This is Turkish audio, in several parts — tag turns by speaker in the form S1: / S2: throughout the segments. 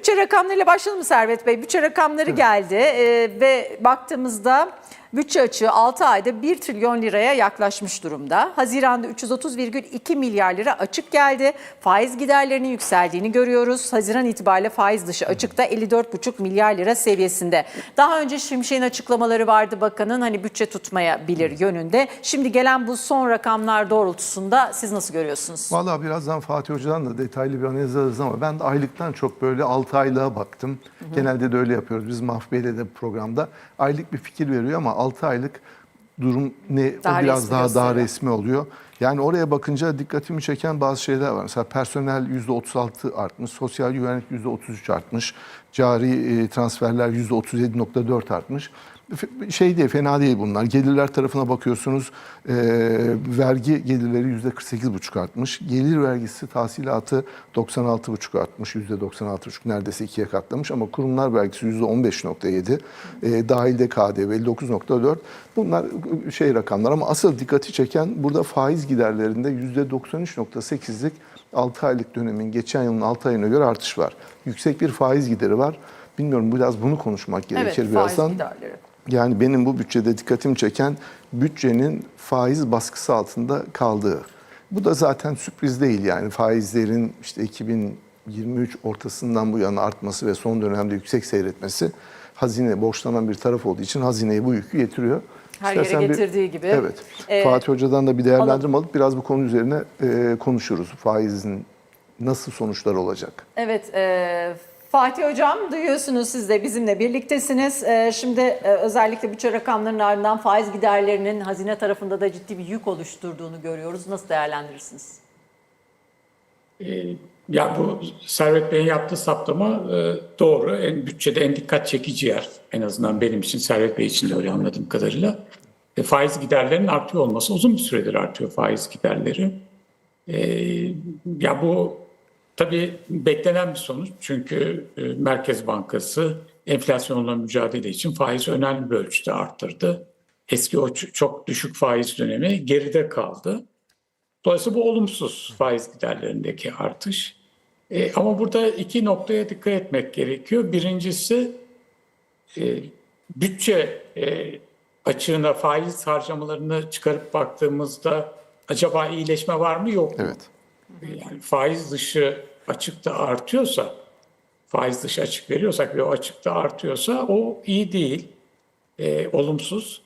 S1: bütçe rakamlarıyla başlayalım mı Servet Bey? Bütçe rakamları geldi e, ve baktığımızda bütçe açığı 6 ayda 1 trilyon liraya yaklaşmış durumda. Haziranda 330,2 milyar lira açık geldi. Faiz giderlerinin yükseldiğini görüyoruz. Haziran itibariyle faiz dışı açıkta 54,5 milyar lira seviyesinde. Daha önce Şimşek'in açıklamaları vardı bakanın hani bütçe tutmayabilir yönünde. Şimdi gelen bu son rakamlar doğrultusunda siz nasıl görüyorsunuz?
S2: Vallahi birazdan Fatih Hoca'dan da detaylı bir analiz alırız ama ben de aylıktan çok böyle 6 aylığa baktım. Genelde de öyle yapıyoruz. Biz Mahfi Bey'le de programda aylık bir fikir veriyor ama 6 aylık durum ne
S1: Daha
S2: o biraz daha daha resmi oluyor. Yani oraya bakınca dikkatimi çeken bazı şeyler var. Mesela personel %36 artmış, sosyal güvenlik %33 artmış, cari e, transferler %37.4 artmış. Şey değil, fena değil bunlar. Gelirler tarafına bakıyorsunuz, e, vergi gelirleri %48,5 artmış. Gelir vergisi tahsilatı 96,5 artmış, %96,5 neredeyse ikiye katlamış. Ama kurumlar vergisi %15,7, e, dahilde KDV 59,4. Bunlar şey rakamlar ama asıl dikkati çeken burada faiz giderlerinde %93,8'lik 6 aylık dönemin geçen yılın 6 ayına göre artış var. Yüksek bir faiz gideri var. Bilmiyorum biraz bunu konuşmak
S1: Evet,
S2: gerekir
S1: faiz
S2: birazdan.
S1: giderleri.
S2: Yani benim bu bütçede dikkatimi çeken bütçenin faiz baskısı altında kaldığı. Bu da zaten sürpriz değil yani faizlerin işte 2023 ortasından bu yana artması ve son dönemde yüksek seyretmesi hazine borçlanan bir taraf olduğu için hazineye bu yükü getiriyor.
S1: Her yere
S2: İstersen bir-
S1: getirdiği gibi.
S2: Evet.
S1: Ee,
S2: Fatih Hoca'dan da bir değerlendirme alıp biraz bu konu üzerine e, konuşuruz. Faizin nasıl sonuçlar olacak?
S1: Evet, e, Fatih Hocam duyuyorsunuz siz de bizimle birliktesiniz. E, şimdi e, özellikle bütçe rakamlarının ardından faiz giderlerinin hazine tarafında da ciddi bir yük oluşturduğunu görüyoruz. Nasıl değerlendirirsiniz?
S3: Ee, Ya bu Servet Bey'in yaptığı saptama e, doğru. En bütçede en dikkat çekici yer. En azından benim için, Servet Bey için de öyle anladığım kadarıyla. E, faiz giderlerinin artıyor olması uzun bir süredir artıyor faiz giderleri. Ya bu tabii beklenen bir sonuç. Çünkü e, Merkez Bankası enflasyonla mücadele için faizi önemli bir ölçüde arttırdı. Eski o çok düşük faiz dönemi geride kaldı. Dolayısıyla bu olumsuz faiz giderlerindeki artış. E, ama burada iki noktaya dikkat etmek gerekiyor. Birincisi e, bütçe e, açığına faiz harcamalarını çıkarıp baktığımızda acaba iyileşme var mı yok mu?
S2: Evet.
S3: Yani faiz dışı açıkta artıyorsa, faiz dışı açık veriyorsak ve o açıkta artıyorsa o iyi değil, e, olumsuz.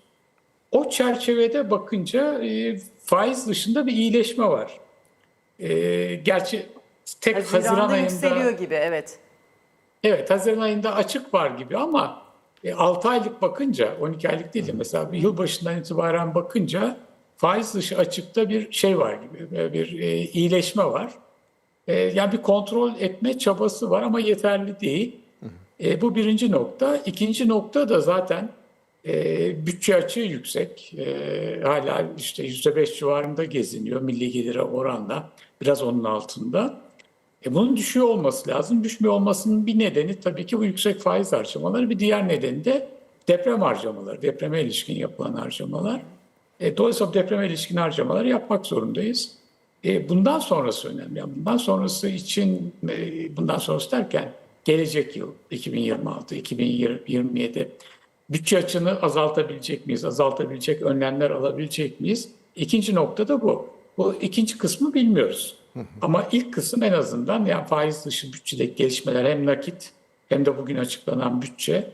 S3: O çerçevede bakınca e, faiz dışında bir iyileşme var. E, gerçi tek Haziran ayında
S1: yükseliyor gibi evet.
S3: Evet Haziran ayında açık var gibi ama e, 6 aylık bakınca 12 aylık değil de mesela bir yıl başından itibaren bakınca faiz dışı açıkta bir şey var gibi e, bir e, iyileşme var. E, yani bir kontrol etme çabası var ama yeterli değil. E, bu birinci nokta. İkinci nokta da zaten e, bütçe açığı yüksek. E, hala işte %5 civarında geziniyor milli gelire oranla. Biraz onun altında. E bunun düşüyor olması lazım. Düşmüyor olmasının bir nedeni tabii ki bu yüksek faiz harcamaları. Bir diğer nedeni de deprem harcamaları, depreme ilişkin yapılan harcamalar. E, dolayısıyla depreme ilişkin harcamaları yapmak zorundayız. E, bundan sonrası önemli. Yani bundan sonrası için, e, bundan sonrası derken gelecek yıl 2026, 2027 bütçe açığını azaltabilecek miyiz? Azaltabilecek önlemler alabilecek miyiz? İkinci nokta da bu. Bu ikinci kısmı bilmiyoruz. Ama ilk kısım en azından yani faiz dışı bütçedeki gelişmeler hem nakit hem de bugün açıklanan bütçe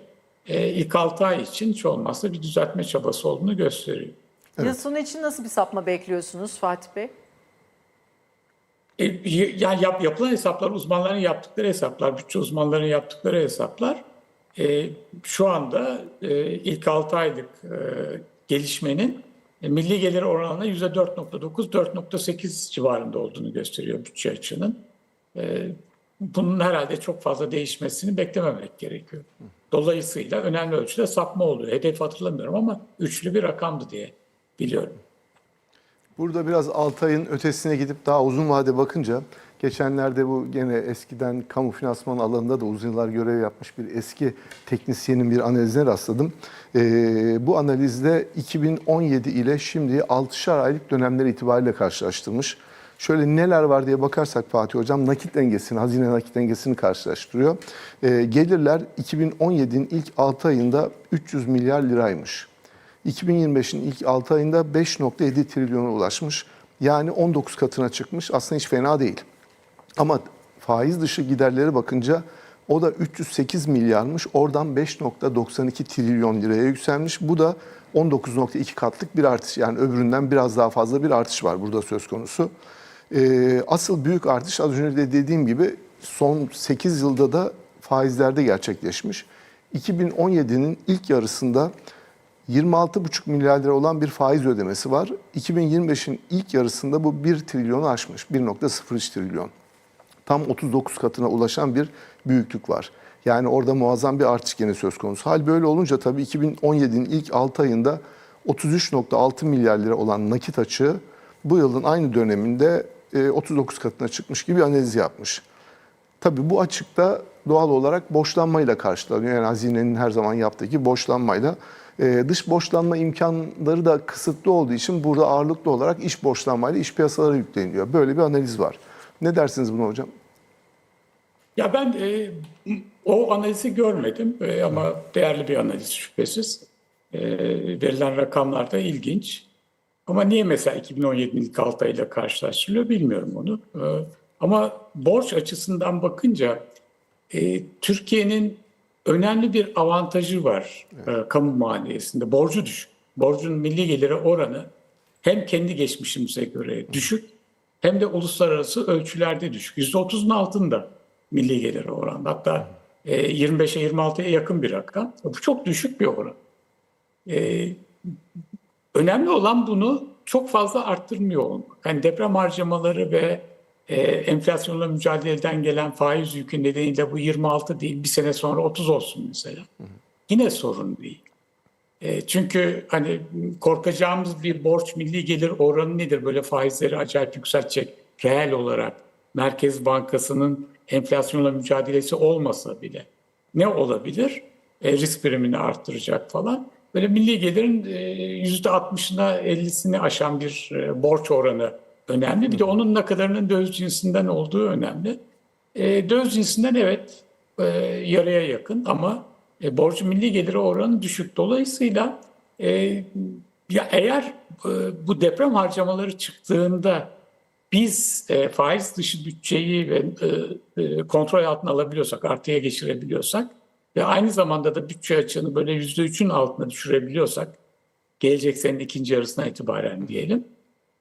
S3: e, ilk 6 ay için hiç olmazsa bir düzeltme çabası olduğunu gösteriyor.
S1: Yıl sonu için nasıl bir sapma bekliyorsunuz Fatih Bey?
S3: E, yani yap, yapılan hesaplar, uzmanların yaptıkları hesaplar, bütçe uzmanlarının yaptıkları hesaplar e, şu anda e, ilk 6 aylık e, gelişmenin e, milli gelir oranına %4.9, 4.8 civarında olduğunu gösteriyor bütçe açığının. E, bunun herhalde çok fazla değişmesini beklememek gerekiyor. Dolayısıyla önemli ölçüde sapma oluyor. Hedef hatırlamıyorum ama üçlü bir rakamdı diye biliyorum.
S2: Burada biraz Altay'ın ötesine gidip daha uzun vade bakınca geçenlerde bu gene eskiden kamu finansman alanında da uzun yıllar görev yapmış bir eski teknisyenin bir analizine rastladım. Ee, bu analizde 2017 ile şimdi 6'şar aylık dönemler itibariyle karşılaştırmış. Şöyle neler var diye bakarsak Fatih Hocam nakit dengesini, hazine nakit dengesini karşılaştırıyor. Ee, gelirler 2017'nin ilk 6 ayında 300 milyar liraymış. 2025'in ilk 6 ayında 5.7 trilyona ulaşmış. Yani 19 katına çıkmış. Aslında hiç fena değil. Ama faiz dışı giderlere bakınca o da 308 milyarmış. Oradan 5.92 trilyon liraya yükselmiş. Bu da 19.2 katlık bir artış. Yani öbüründen biraz daha fazla bir artış var burada söz konusu. Ee, asıl büyük artış az önce de dediğim gibi son 8 yılda da faizlerde gerçekleşmiş. 2017'nin ilk yarısında 26,5 milyar lira olan bir faiz ödemesi var. 2025'in ilk yarısında bu 1 trilyonu aşmış. 1.03 trilyon. Tam 39 katına ulaşan bir büyüklük var. Yani orada muazzam bir artış gene söz konusu. Hal böyle olunca tabii 2017'nin ilk 6 ayında 33.6 milyar lira olan nakit açığı bu yılın aynı döneminde e, 39 katına çıkmış gibi analiz yapmış. Tabii bu açıkta doğal olarak borçlanmayla karşılanıyor. Yani hazinenin her zaman yaptığı gibi borçlanmayla. Ee, dış borçlanma imkanları da kısıtlı olduğu için burada ağırlıklı olarak iş borçlanmayla iş piyasalara yükleniyor. Böyle bir analiz var. Ne dersiniz buna hocam?
S3: Ya ben e, o analizi görmedim e, ama değerli bir analiz şüphesiz. E, verilen rakamlar da ilginç. Ama niye mesela 2017'nin ilk 6 ayıyla karşılaştırılıyor bilmiyorum onu. E, ama borç açısından bakınca e, Türkiye'nin önemli bir avantajı var e, kamu maliyesinde. Borcu düşük. Borcun milli geliri oranı hem kendi geçmişimize göre düşük hem de uluslararası ölçülerde düşük. %30'un altında milli geliri oranı. Hatta e, 25'e 26'ya yakın bir rakam. Bu çok düşük bir oran. E, önemli olan bunu çok fazla arttırmıyor olmak. Yani deprem harcamaları ve e, enflasyonla mücadeleden gelen faiz yükü nedeniyle bu 26 değil bir sene sonra 30 olsun mesela. Yine sorun değil. E, çünkü hani korkacağımız bir borç milli gelir oranı nedir? Böyle faizleri acayip yükseltecek reel olarak Merkez Bankası'nın enflasyonla mücadelesi olmasa bile ne olabilir? E, risk primini arttıracak falan. Böyle milli gelirin e, %60'ına 50'sini aşan bir e, borç oranı önemli. Bir de onun ne kadarının döviz cinsinden olduğu önemli. E, döviz cinsinden evet e, yarıya yakın ama e, borcu milli geliri oranı düşük. Dolayısıyla e, ya eğer e, bu deprem harcamaları çıktığında biz e, faiz dışı bütçeyi ve e, e, kontrol altına alabiliyorsak, artıya geçirebiliyorsak ve aynı zamanda da bütçe açığını böyle yüzde üçün altına düşürebiliyorsak, gelecek senenin ikinci yarısına itibaren diyelim,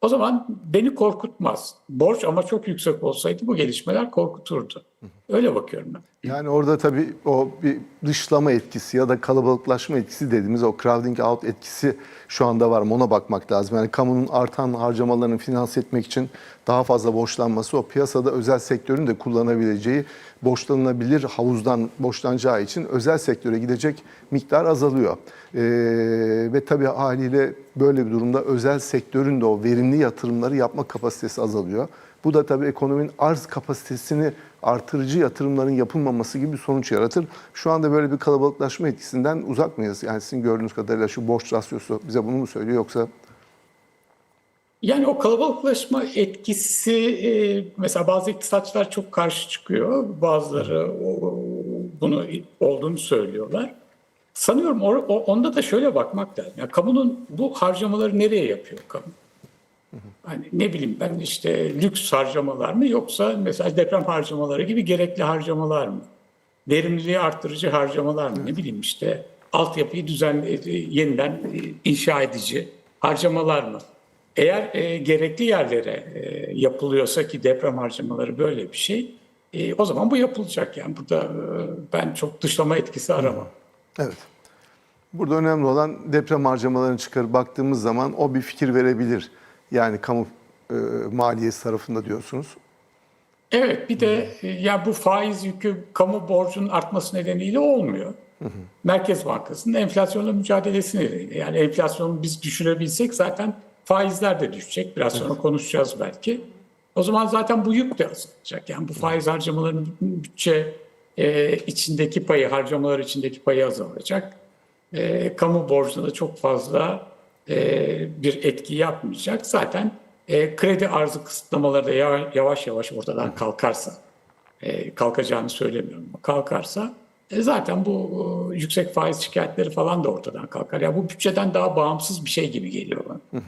S3: o zaman beni korkutmaz. Borç ama çok yüksek olsaydı bu gelişmeler korkuturdu. Öyle bakıyorum ben.
S2: Yani orada tabii o bir dışlama etkisi ya da kalabalıklaşma etkisi dediğimiz o crowding out etkisi şu anda var ona bakmak lazım. Yani kamunun artan harcamalarını finanse etmek için daha fazla borçlanması o piyasada özel sektörün de kullanabileceği borçlanılabilir havuzdan borçlanacağı için özel sektöre gidecek miktar azalıyor. Ee, ve tabii haliyle böyle bir durumda özel sektörün de o verimli yatırımları yapma kapasitesi azalıyor. Bu da tabii ekonominin arz kapasitesini artırıcı yatırımların yapılmaması gibi bir sonuç yaratır. Şu anda böyle bir kalabalıklaşma etkisinden uzak mıyız? Yani sizin gördüğünüz kadarıyla şu borç rasyosu bize bunu mu söylüyor yoksa
S3: Yani o kalabalıklaşma etkisi e, mesela bazı iktisatçılar çok karşı çıkıyor. Bazıları bunu olduğunu söylüyorlar. Sanıyorum onda da şöyle bakmak lazım. Yani kamunun bu harcamaları nereye yapıyor kamu? Hani ne bileyim ben işte lüks harcamalar mı yoksa mesela deprem harcamaları gibi gerekli harcamalar mı? Verimliliği arttırıcı harcamalar mı? Ne bileyim işte altyapıyı düzenli yeniden e, inşa edici harcamalar mı? Eğer e, gerekli yerlere e, yapılıyorsa ki deprem harcamaları böyle bir şey, e, o zaman bu yapılacak. Yani burada e, ben çok dışlama etkisi aramam.
S2: Evet. Burada önemli olan deprem harcamalarını çıkarıp baktığımız zaman o bir fikir verebilir. Yani kamu e, maliyesi tarafında diyorsunuz.
S3: Evet bir de e, ya bu faiz yükü kamu borcunun artması nedeniyle olmuyor. Merkez Bankası'nın enflasyonla mücadelesi nedeniyle. Yani enflasyonu biz düşürebilsek zaten faizler de düşecek. Biraz sonra konuşacağız belki. O zaman zaten bu yük de azalacak. Yani bu faiz harcamalarının bütçe e, içindeki payı, harcamalar içindeki payı azalacak. E, kamu borcuna da çok fazla bir etki yapmayacak. Zaten e, kredi arzı kısıtlamaları da yavaş yavaş, ortadan kalkarsa, e, kalkacağını söylemiyorum kalkarsa e, zaten bu e, yüksek faiz şikayetleri falan da ortadan kalkar. Ya bu bütçeden daha bağımsız bir şey gibi geliyor bana.